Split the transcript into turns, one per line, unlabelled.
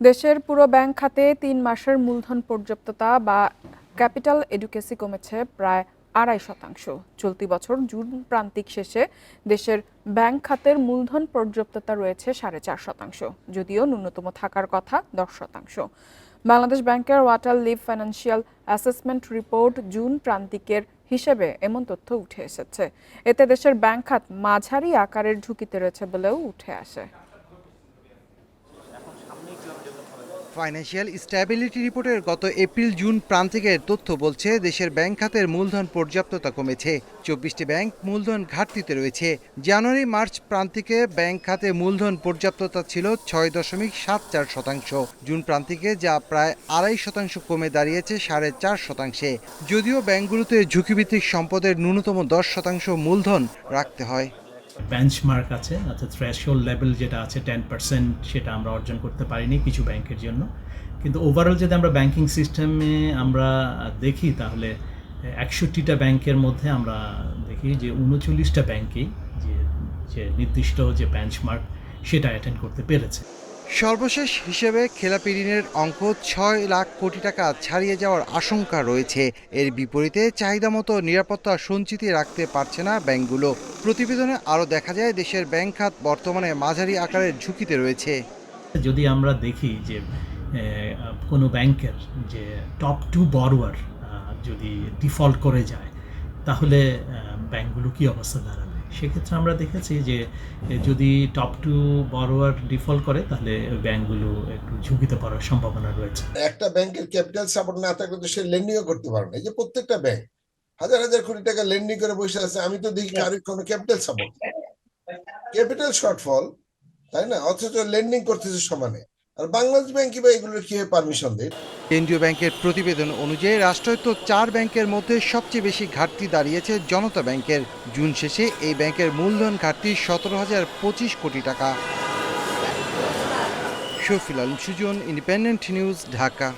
দেশের পুরো ব্যাংক খাতে তিন মাসের মূলধন পর্যাপ্ততা বা ক্যাপিটাল এডুকেসি কমেছে প্রায় আড়াই শতাংশ। চলতি বছর জুন প্রান্তিক শেষে দেশের ব্যাংক খাতের মূলধন পর্যাপ্ততা রয়েছে সাড়ে চার শতাংশ, যদিও ন্যূনতম থাকার কথা দশ শতাংশ। বাংলাদেশ ব্যাংকের quarterly financial assessment report June প্রান্তিকের হিসেবে এমন তথ্য উঠে এসেছে। এতে দেশের ব্যাংক খাত মাঝারি আকারের ঝুঁকিতে রয়েছে বলেও উঠে আসে।
ফাইন্যান্সিয়াল স্ট্যাবিলিটি রিপোর্টের গত এপ্রিল জুন প্রান্তিকের তথ্য বলছে, দেশের ব্যাংক খাতের মূলধন পর্যাপ্ততা কমেছে। চব্বিশটি ব্যাংক মূলধন ঘাটতিতে রয়েছে। জানুয়ারি, মার্চ প্রান্তিকে ব্যাংক খাতে মূলধন পর্যাপ্ততা ছিল ছয় দশমিক সাত চার শতাংশ। জুন প্রান্তিকে যা প্রায় আড়াই শতাংশ কমে দাঁড়িয়েছে, সাড়ে চার শতাংশে। যদিও ব্যাংকগুলোতে ঝুঁকিভিত্তিক সম্পদের ন্যূনতম দশ শতাংশ মূলধন রাখতে হয়।
বেঞ্চমার্ক আছে, অর্থাৎ থ্রেশহোল্ড লেভেল যেটা আছে টেন পার্সেন্ট সেটা আমরা অর্জন করতে পারিনি কিছু ব্যাংকের জন্য। কিন্তু ওভারঅল যদি আমরা ব্যাংকিং সিস্টেমে আমরা দেখি, তাহলে একষট্টিটা ব্যাংকের মধ্যে আমরা দেখি যে উনচল্লিশটা ব্যাংকেই যে যে নির্দিষ্ট যে বেঞ্চমার্ক সেটা অ্যাটেন্ড করতে পেরেছে।
সর্বশেষ হিসেবে খেলাপি ঋণের অঙ্ক ছয় লাখ কোটি টাকা ছাড়িয়ে যাওয়ার আশঙ্কা রয়েছে। এর বিপরীতে চাহিদা মতো নিরাপত্তা সঞ্চিতি রাখতে পারছে না ব্যাংকগুলো। প্রতিবেদনে আরও দেখা যায়, দেশের ব্যাংক খাত বর্তমানে মাঝারি আকারের ঝুঁকিতে রয়েছে।
যদি আমরা দেখি যে কোনো ব্যাংকের যে টপ টু বরোয়ার যদি ডিফল্ট করে যায়, তাহলে ব্যাংকগুলো কী অবস্থা দাঁড়াবে? সেক্ষেত্রে আমরা দেখেছি যে যদি টপ টু বরোয়ার ডিফল্ট করে তাহলে ব্যাংকগুলো একটু ঝুঁকিতে পড়ার সম্ভাবনা রয়েছে।
একটা ব্যাংকের ক্যাপিটাল সাপোর্ট না থাকলে তো সে লেন্ডিংও করতে পারবে না। এই যে প্রত্যেকটা ব্যাংক হাজার হাজার কোটি টাকা লেন্ডিং করে বসে আছে আমি তো দেখি কারোর কোনো ক্যাপিটাল সাপোর্ট ক্যাপিটাল শর্টফল তাই না? অথচ লেন্ডিং করতেছে সমানে। আর বাংলাদেশ ব্যাংক কিংবা এগুলোর কি পারমিশন দেয়?
কেন্দ্রীয় ব্যাংকের প্রতিবেদন অনুযায়ী রাষ্ট্রায়ত্ত চার ব্যাংকের মধ্যে সবচেয়ে বেশি ঘাটতি দাঁড়িয়েছে জনতা ব্যাংকের। জুন শেষে এই ব্যাংকের মূলধন ঘাটতি সতেরো হাজার পঁচিশ কোটি টাকা। Shafil Alam Sujan independent news Dhaka.